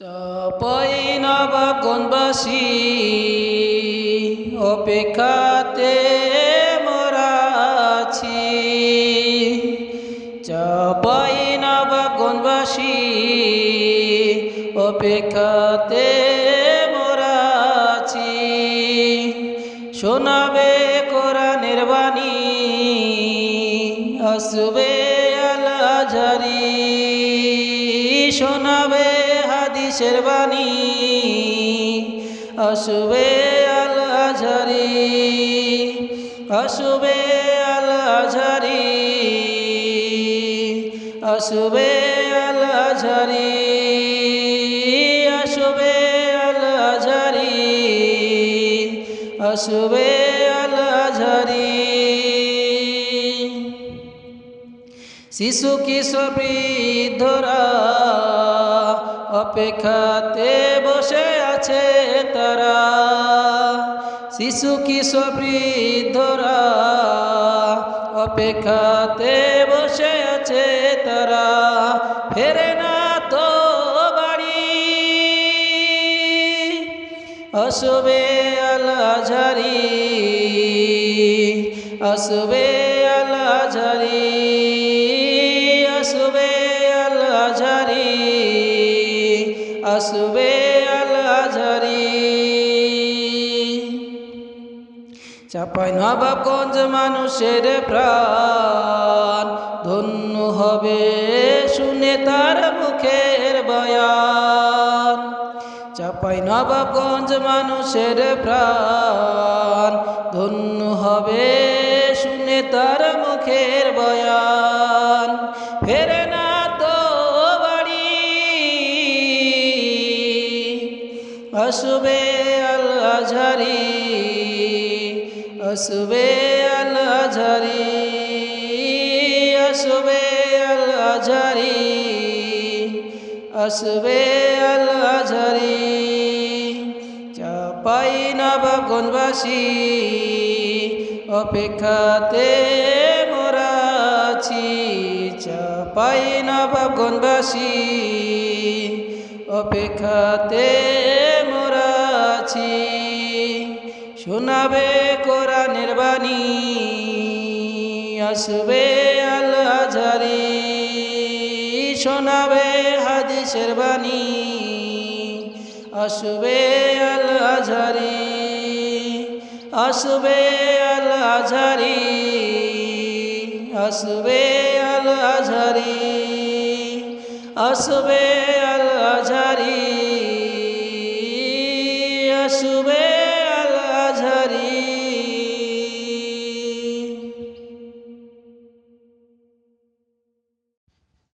চাপাই অপেক্ষাতে মরাছি। চাপাই অপেক্ষাতে মরাছি। শোনাবে কোরআনের বাণী আসবে আলাজারি শোনাবে হাদিসের বাণী আসবে আলাজারি আসবে আলাজারি আসবে আলাজারি আসবে আলাজারি আসবে আলাজারি শিশু কিশোর বৃদ্ধরা অপেক্ষাতে বসে আছে তারা। শিশু, কিশোর, বৃদ্ধরা অপেক্ষাতে বসে আছে তারা। ফেরে না তো বাড়ি। আসবে আলাঝারি আসবে আলাঝারি। আসবে আসবে আলাঝারি চাপাই নবাবগঞ্জ মানুষের প্রাণ, ধন্য হবে শুনে তার মুখের বয়ান। চাপাই নবাবগঞ্জ মানুষের প্রাণ, ধন্য হবে শুনে তার মুখের বয়ান। আসবে আল্লাঝারি আসবে আল্লাঝারি আসবে আল্লাঝারি আসবে আল্লাঝারি চাপাই নবাবগঞ্জবাসী অপেক্ষাতে মোরাছি চাপাই নবাবগঞ্জবাসী অপেক্ষাতে মোরাছি শোনাবে কোরআনের বাণী, আসবে আল্লাঝারি শোনাবে হাদিসের বাণী, আসবে আল্লাঝারি আসবে আল্লাঝারি আসবে আল্লাঝারি আসবে আল্লাঝারি আসবে আল্লাঝারি